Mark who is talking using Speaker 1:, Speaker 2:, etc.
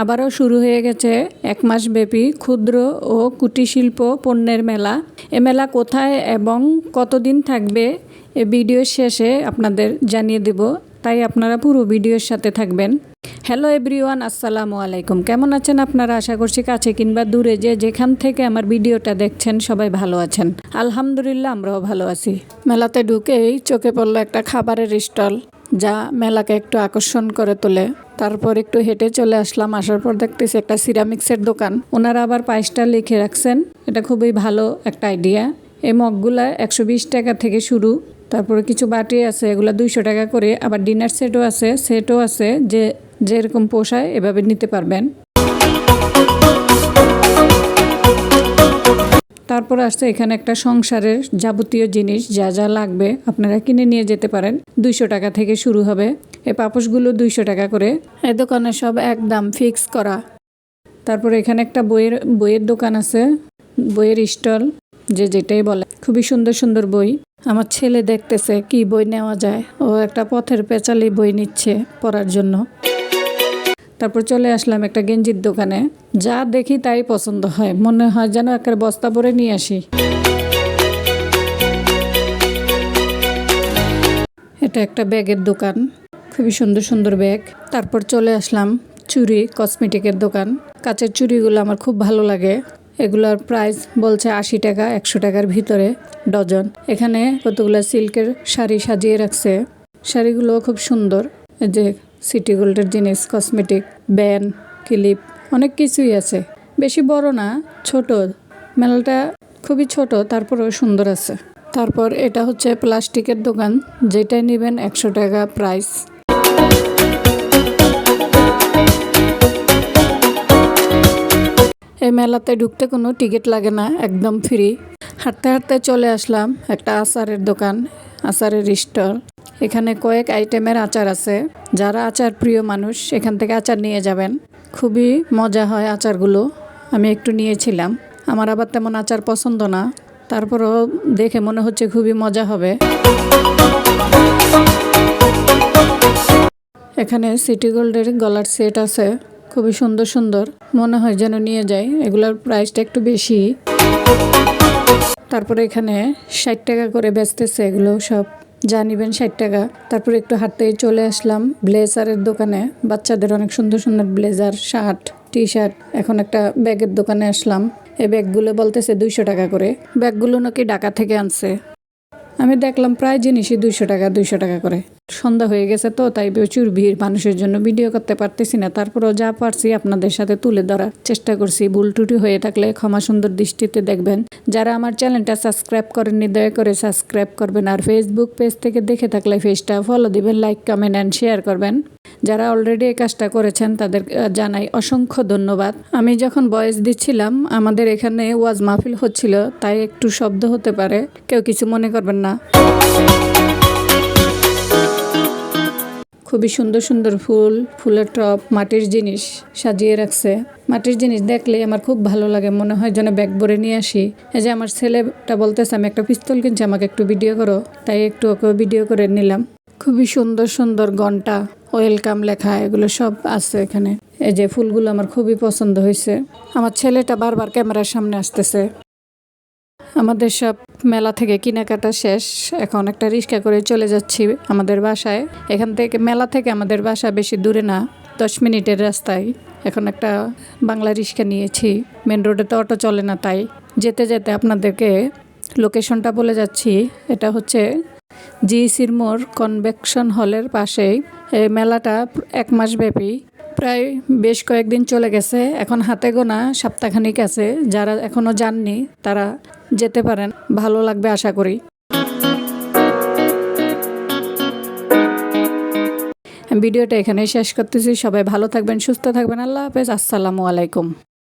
Speaker 1: আবারও শুরু হয়ে গেছে এক মাস ব্যাপী ক্ষুদ্র ও কুটির শিল্প পণ্যের মেলা। এ মেলা কোথায় এবং কতদিন থাকবে, এ ভিডিওর শেষে আপনাদের জানিয়ে দেব। তাই আপনারা পুরো ভিডিওর সাথে থাকবেন। হ্যালো এভরিওয়ান, আসসালামু আলাইকুম। কেমন আছেন আপনারা? আশা করছি কাছে কিংবা দূরে যে যেখান থেকে আমার ভিডিওটা দেখছেন সবাই ভালো আছেন। আলহামদুলিল্লাহ, আমরাও ভালো আছি। মেলাতে ঢুকেই চোখে পড়ল একটা খাবারের স্টল। যা মেলাকে একটু আকর্ষণ করে তোলে। তারপর একটু হেঁটে চলে আসলাম, আসার পর দেখতেছি একটা সিরামিক্সের দোকান। ওনারা আবার পায়েসটা লিখে রাখছেন। এটা খুবই ভালো একটা আইডিয়া এই মগগুলা একশো বিশ টাকা থেকে শুরু। তারপরে কিছু বাটি আছে, এগুলো দুইশো টাকা করে। আবার ডিনার সেটও আছে সেটও আছে। যে যেরকম পোষায় এভাবে নিতে পারবেন। তারপর আসছে এখানে একটা সংসারের যাবতীয় জিনিস, যা যা লাগবে আপনারা কিনে নিয়ে যেতে পারেন। দুইশো টাকা থেকে শুরু হবে। এই পাপোশগুলো দুইশো টাকা করে। এই দোকানে সব একদম ফিক্স করা। তারপর এখানে একটা বইয়ের বইয়ের দোকান আছে। বইয়ের স্টল, যে যেটাই বলে। খুবই সুন্দর সুন্দর বই। আমার ছেলে দেখতেছে কি বই নেওয়া যায়। ও একটা পথের পেঁচালি বই নিচ্ছে পড়ার জন্য। তারপর চলে আসলাম একটা গেঞ্জির দোকানে। যা দেখি তাই পছন্দ হয়। মনে হয় যেন একটা বস্তা ভরে নিয়ে আসি। এটা একটা ব্যাগের দোকান। খুবই সুন্দর সুন্দর ব্যাগ। তারপর চলে আসলাম চুড়ি কসমেটিকের দোকান। কাচের চুড়িগুলো আমার খুব ভালো লাগে। এগুলোর প্রাইস বলছে আশি টাকা, একশো টাকার ভিতরে, ডজন। এখানে কতগুলো সিল্কের শাড়ি সাজিয়ে রাখছে। শাড়িগুলো খুব সুন্দর। যে সিটি গোল্ডের জিনিস, কসমেটিক, ব্যান, ক্লিপ, অনেক কিছুই আছে। বেশি বড় না, ছোট। মেলাটা খুবই ছোট, তারপরেও সুন্দর আছে। তারপর এটা হচ্ছে প্লাস্টিকের দোকান, যেটাই নেবেন একশো টাকা প্রাইস এই মেলাতে ঢুকতে কোনো টিকিট লাগে না, একদম ফ্রি হাঁটতে হাঁটতে চলে আসলাম একটা আচারের দোকান আচারের স্টল। এখানে কয়েক আইটেমের আচার আছে। যারা আচার প্রিয় মানুষ, এখান থেকে আচার নিয়ে যাবেন। খুবই মজা হয় আচারগুলো। আমি একটু নিয়েছিলাম। আমার আবার তেমন আচার পছন্দ না। তারপরও দেখে মনে হচ্ছে খুবই মজা হবে। এখানে সিটি গোল্ডের গলার সেট আছে। খুবই সুন্দর সুন্দর। মনে হয় যেন নিয়ে যাই। এগুলোর প্রাইসটা একটু বেশি। তারপরে এখানে ষাট টাকা করে বেচতেছে, এগুলো সব যা নিবেন ষাট টাকা। তারপরে একটু হাঁটতে চলে আসলাম, ব্লেজারের দোকানে। বাচ্চাদের অনেক সুন্দর সুন্দর ব্লেজার, শার্ট টি শার্ট এখন একটা ব্যাগের দোকানে আসলাম। এই ব্যাগগুলো বলতেছে দুইশো টাকা করে। ব্যাগগুলো নাকি ঢাকা থেকে আনছে। আমি দেখলাম প্রায় জিনিসই দুইশো টাকা দুইশো টাকা করে। সন্ধ্যা হয়ে গেছে তো, তাই প্রচুর ভিড়, মানুষের জন্য ভিডিও করতে পারতেছি না। তারপরেও যা পারছি আপনাদের সাথে তুলে ধরার চেষ্টা করছি। ভুল টুটি হয়ে থাকলে ক্ষমা সুন্দর দৃষ্টিতে দেখবেন। যারা আমার চ্যানেলটা সাবস্ক্রাইব করেননি, দয়া করে সাবস্ক্রাইব করবেন। আর ফেসবুক পেজ থেকে দেখে থাকলে পেজটা ফলো দিবেন লাইক কমেন্ট অ্যান্ড শেয়ার করবেন। যারা অলরেডি এই কাজটা করেছেন, তাদের জানাই অসংখ্য ধন্যবাদ। আমি যখন বয়স দিচ্ছিলাম, আমাদের এখানে ওয়াজ মাহফিল হচ্ছিল, তাই একটু শব্দ হতে পারে। কেউ কিছু মনে করবেন না। খুবই সুন্দর সুন্দর ফুল, ফুলের টপ মাটির জিনিস সাজিয়ে রাখছে। মাটির জিনিস দেখলে আমার খুব ভালো লাগে, মনে হয় যেন ব্যাগ ভরে নিয়ে আসি। এই যে আমার ছেলেটা বলতেছে, আমি একটা পিস্তল কিনছি, আমাকে একটু ভিডিও করো। তাই একটু ওকে ভিডিও করে নিলাম। খুবই সুন্দর সুন্দর ঘণ্টা, ওয়েলকাম লেখা, এগুলো সব আছে এখানে। এই যে ফুলগুলো আমার খুবই পছন্দ হয়েছে। আমার ছেলেটা বারবার ক্যামেরার সামনে আসতেছে। আমাদের সব মেলা থেকে কেনাকাটা শেষ। এখন একটা রিক্সা করে চলে যাচ্ছি আমাদের বাসায়। এখান থেকে, মেলা থেকে আমাদের বাসা বেশি দূরে না, দশ মিনিটের রাস্তায়। এখন একটা বাংলা রিক্সা নিয়েছি। মেন রোডে তো অটো চলে না তাই। যেতে যেতে আপনাদেরকে লোকেশনটা বলে যাচ্ছি। এটা হচ্ছে জিইসির মোড় কনভেকশন হলের পাশেই। এই মেলাটা এক মাস ব্যাপী প্রায় বেশ কয়েকদিন চলে গেছে। এখন হাতে গোনা সপ্তাহখানিক আছে। যারা এখনও যাননি, তারা যেতে পারেন। ভালো লাগবে আশা করি। ভিডিওটা এখানেই শেষ করতেছি। সবাই ভালো থাকবেন, সুস্থ থাকবেন। আল্লাহ হাফেজ। আসসালামু আলাইকুম।